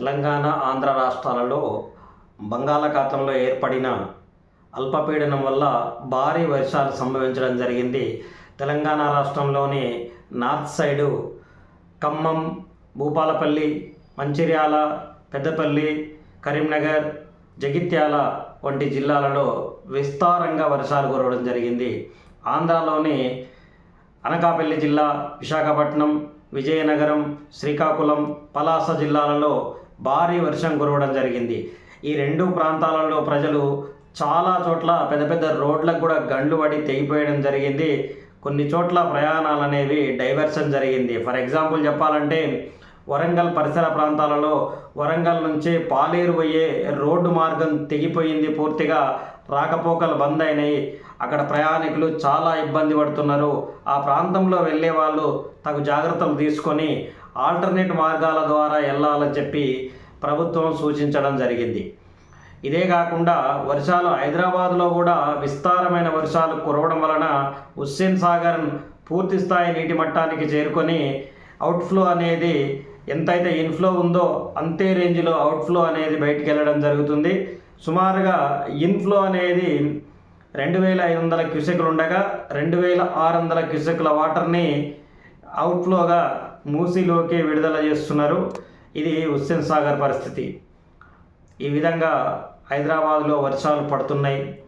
తెలంగాణ ఆంధ్ర రాష్ట్రాలలో బంగాళాఖాతంలో ఏర్పడిన అల్పపీడనం వల్ల భారీ వర్షాలు సంభవించడం జరిగింది. తెలంగాణ రాష్ట్రంలోని నార్త్ సైడు ఖమ్మం భూపాలపల్లి మంచిర్యాల పెద్దపల్లి కరీంనగర్ జగిత్యాల వంటి జిల్లాలలో విస్తారంగా వర్షాలు కురవడం జరిగింది. ఆంధ్రాలోని అనకాపల్లి జిల్లా విశాఖపట్నం విజయనగరం శ్రీకాకుళం పలాస జిల్లాలలో భారీ వర్షం కురవడం జరిగింది. ఈ రెండు ప్రాంతాలలో ప్రజలు చాలా చోట్ల పెద్ద పెద్ద రోడ్లకు కూడా గండ్లు పడి తెగిపోయడం జరిగింది. కొన్ని చోట్ల ప్రయాణాలు అనేవి డైవర్షన్ జరిగింది. ఫర్ ఎగ్జాంపుల్ చెప్పాలంటే వరంగల్ పరిసర ప్రాంతాలలో వరంగల్ నుంచి పాలేరు పోయే రోడ్డు మార్గం తెగిపోయింది పూర్తిగా. రాకపోకలు బంద్ అయినాయి. అక్కడ ప్రయాణికులు చాలా ఇబ్బంది పడుతున్నారు. ఆ ప్రాంతంలో వెళ్ళే వాళ్ళు తగు జాగ్రత్తలు తీసుకొని ఆల్టర్నేట్ మార్గాల ద్వారా వెళ్ళాలని చెప్పి ప్రభుత్వం సూచించడం జరిగింది. ఇదే కాకుండా వర్షాలు హైదరాబాద్లో కూడా విస్తారమైన వర్షాలు కురవడం వలన హుస్సేన్ సాగర్ పూర్తి స్థాయి నీటి మట్టానికి చేరుకొని అవుట్ఫ్లో అనేది ఎంతైతే ఇన్ఫ్లో ఉందో అంతే రేంజ్లో అవుట్ఫ్లో అనేది బయటికి వెళ్ళడం జరుగుతుంది. సుమారుగా ఇన్ఫ్లో అనేది రెండు వేల ఐదు వందల క్యూసెక్లు ఉండగా రెండు వేల ఆరు వందల క్యూసెక్ల వాటర్ని అవుట్ఫ్లోగా మూసీలోకి విడుదల చేస్తున్నారు. ఇది హుస్సేన్ సాగర్ పరిస్థితి. ఈ విధంగా హైదరాబాద్లో వర్షాలు పడుతున్నాయి.